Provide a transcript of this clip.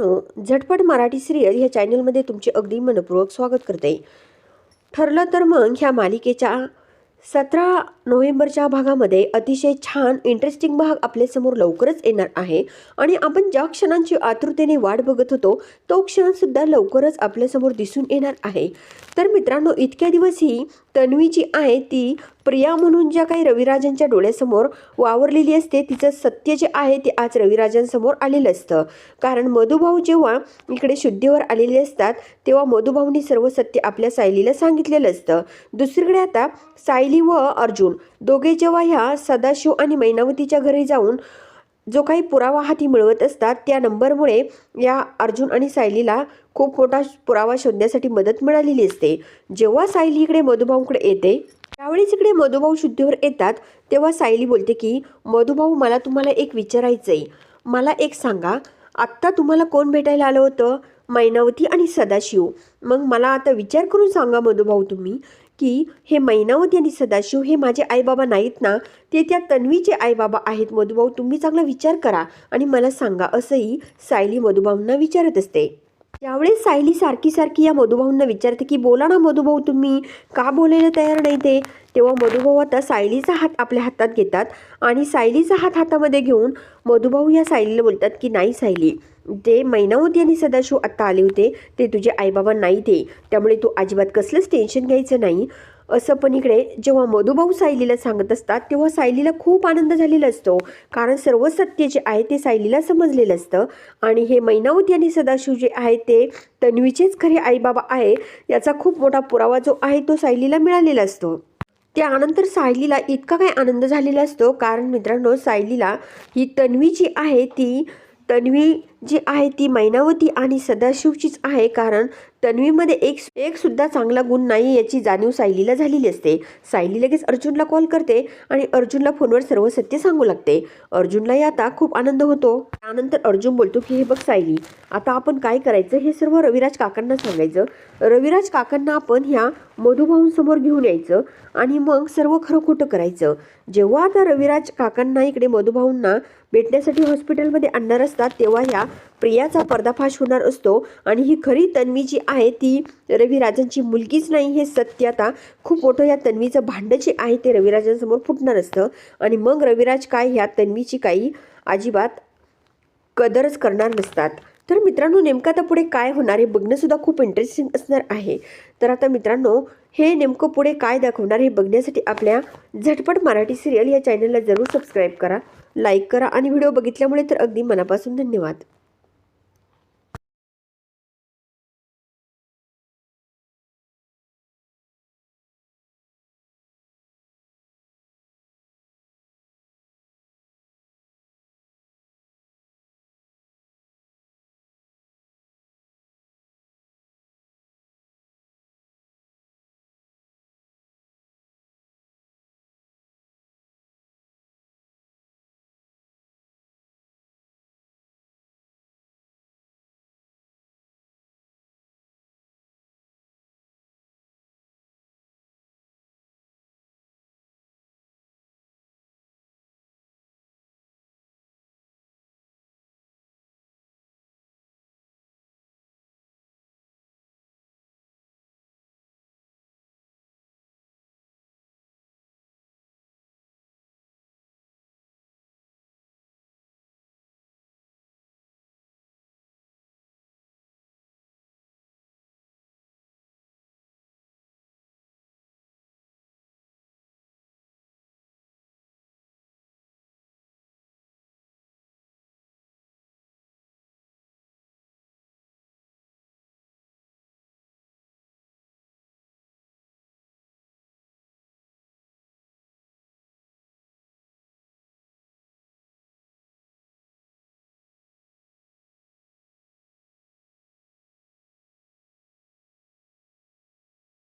मित्रांनो झटपट मराठी सिरियल ह्या चॅनलमध्ये तुमचे अगदी मनपूर्वक स्वागत करते. ठरलं तर मग ह्या मालिकेच्या सतरा नोव्हेंबरच्या भागामध्ये अतिशय छान इंटरेस्टिंग भाग आपल्यासमोर लवकरच येणार आहे. आणि आपण ज्या क्षणांची आतुरतेने वाट बघत होतो तो क्षणसुद्धा लवकरच आपल्यासमोर दिसून येणार आहे. तर मित्रांनो इतक्या दिवस ही तन्वी जी आहे ती प्रिया म्हणून ज्या काही रविराजांच्या डोळ्यासमोर वावरलेली असते तिचं सत्य जे आहे ते आज रविराजांसमोर आलेलं असतं. कारण मधुभाऊ जेव्हा इकडे शुद्धीवर आलेले असतात तेव्हा मधुभाऊनी सर्व सत्य आपल्या सायलीला सांगितलेलं असतं. दुसरीकडे आता सायली व अर्जुन. दोघे जेव्हा ह्या सदाशिव आणि मैनावतीच्या घरी जाऊन जो काही पुरावा हाती मिळवत असतात त्या नंबरमुळे या अर्जुन आणि सायलीला खूप मोठा पुरावा शोधण्यासाठी मदत मिळालेली असते. जेव्हा सायली इकडे मधुभाऊकडे येते त्यावेळेस इकडे मधुभाऊ शुद्धीवर येतात तेव्हा सायली बोलते की मधुभाऊ मला तुम्हाला एक विचारायचं आहे मला एक सांगा आत्ता तुम्हाला कोण भेटायला आलं होतं? मैनावती आणि सदाशिव. मग मला आता विचार करून सांगा मधुभाऊ तुम्ही. की हे मैनावती आणि सदाशिव हे माझे आईबाबा नाहीत ना ते त्या तन्वीचे आईबाबा आहेत मधुभाऊ तुम्ही चांगला विचार करा आणि मला सांगा असंही सायली मधुभाऊंना विचारत असते. यावेळेस सायली सारखी सारखी या मधुभाऊंना विचारते की बोला ना मधुभाऊ तुम्ही का बोलायला तयार नाही ते तेव्हा मधुभाऊ आता सायलीचा हात आपल्या हातात घेतात आणि सायलीचा हात हातामध्ये घेऊन मधुभाऊ या सायलीला बोलतात की नाही सायली ते मैनावत आणि सदाशिव आत्ता आले होते ते तुझे आईबाबा नाही ते त्यामुळे तू अजिबात कसलंच टेन्शन घ्यायचं नाही. असं पण इकडे जेव्हा मधुभाऊ सायलीला सांगत असतात तेव्हा सायलीला खूप आनंद झालेला असतो. कारण सर्व सत्य जे आहे ते सायलीला समजलेलं असतं. आणि हे मैनावती आणि सदाशिव जे आहे ते तन्वीचेच खरे आईबाबा आहे याचा खूप मोठा पुरावा जो आहे तो सायलीला मिळालेला असतो. त्यानंतर सायलीला इतका काय आनंद झालेला असतो. कारण मित्रांनो सायलीला ही तन्वी जी आहे ती तन्वी जी आहे ती मैनावती आणि सदाशिवचीच आहे कारण तन्वीमध्ये एक एक सुद्धा चांगला गुण नाही याची जाणीव सायलीला झालेली असते. सायली लगेच अर्जुनला कॉल करते आणि अर्जुनला फोनवर सर्व सत्य सांगू लागते. अर्जुनलाही आता खूप आनंद होतो. त्यानंतर अर्जुन बोलतो की हे बघ सायली आता आपण काय करायचं हे सर्व रविराज काकांना सांगायचं. रविराज काकांना आपण ह्या मधुभाऊंसमोर घेऊन यायचं आणि मग सर्व खरं खोटं करायचं. जेव्हा आता रविराज काकांना इकडे मधुभाऊंना भेटण्यासाठी हॉस्पिटलमध्ये आणणार असतात तेव्हा ह्या प्रियाचा पर्दाफाश होणार असतो आणि ही खरी तन्वी जी आहे ती रविराजांची मुलगीच नाही हे सत्य आता खूप मोठं या तन्वीचं भांडं जे आहे ते रविराजांसमोर फुटणार असतं. आणि मग रविराज काय ह्या तन्वीची काही अजिबात कदरच करणार नसतात. तर मित्रांनो नेमकं आता पुढे काय होणार हे बघणंसुद्धा खूप इंटरेस्टिंग असणार आहे. तर आता मित्रांनो हे नेमकं पुढे काय दाखवणार हे बघण्यासाठी आपल्या झटपट मराठी सिरियल या चॅनलला जरूर सबस्क्राईब करा लाईक करा आणि व्हिडिओ बघितल्यामुळे तर अगदी मनापासून धन्यवाद.